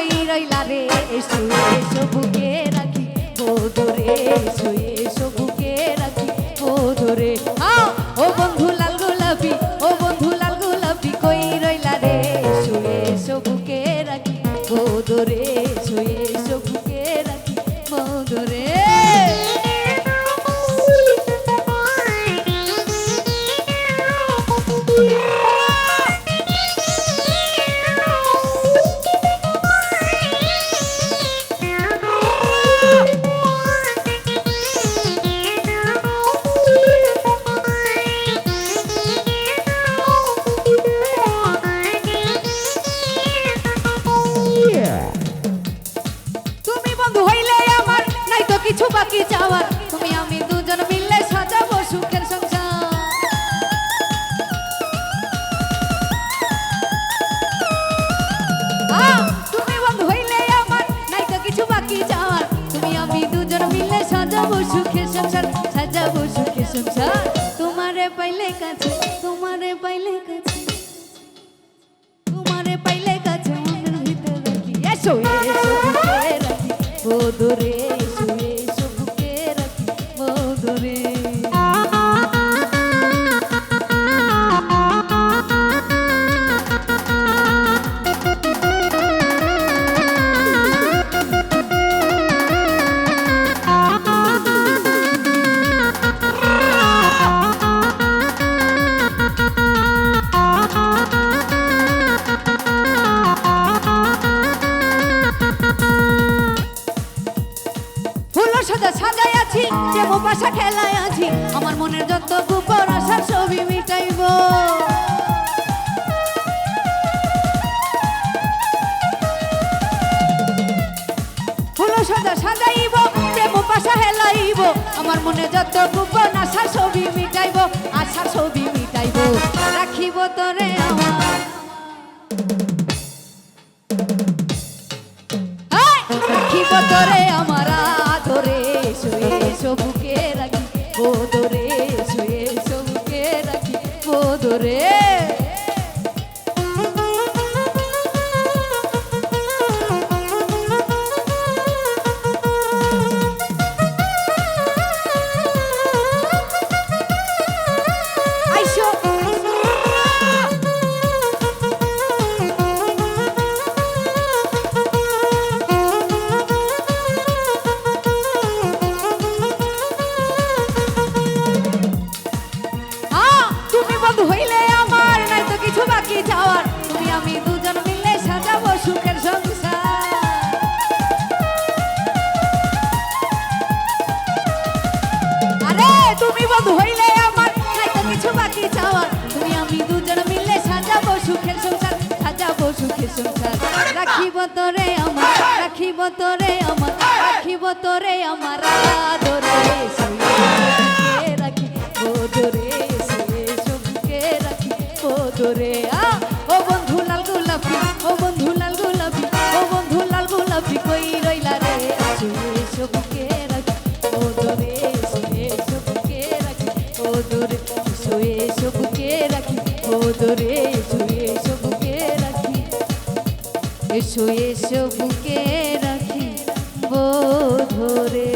কই রইলা রে এসো এসো বুকে রাখি বোধরে এসো এসো বুকে রাখি ও ধরে ও বন্ধু লাল গোলাপি, ও বন্ধু লাল গোলাপি কই রইলা রে এসো এসো বুকে রাখি বোধরে এসো এসো বুকে রাখি ও তুমি তুমি বন্ধু হইলে আমার, নাই তো কিছু বাকি চাওয়ার তুমি আমি দুজন মিললে সাজাবো সুখের সংসার, সাজাবো সুখের সংসার। তোমারে পাইলে কাছে, তোমারে পাইলে কাছে। তোমারে পাইলে কাছে মনের ভিতর রাখি এসো সাজা সাজাই যে আছি। আমার মনের যত গোপন আশা ছবি মিটাইব। সাজা সাজাইব, যে বাসা হেলাইব। আমার মনে যত গোপন আশা ছবি মিটাইব, আশা ছবি মিটাইব। রাখিব তরে আমার। রাখিব তোরে আমার আদরে শুয়ে সবুকে রাখি বোদরে শুয়ে সবুকে রাখি বোদরে সুখের সংসার, সাজাবো সুখের সংসার। রাখিব তোরে আমার, রাখিব তোরে আমার, রাখিব তোরে আমার আদরে শুয়ে রাখি ওদরে শুয়ে সবুকে রাখি ওদরে আ, ও বন্ধু লাল গোলাপি, ও বন্ধু লাল গোলাপি, ও বন্ধু লাল গোলাপি কই রইলা রে? শুয়ে সবুকে রাখি ওদরে শুয়ে সবুকে রাখি ওদরে শুয়ে এসো এসো বুকে রাখি বো ধরে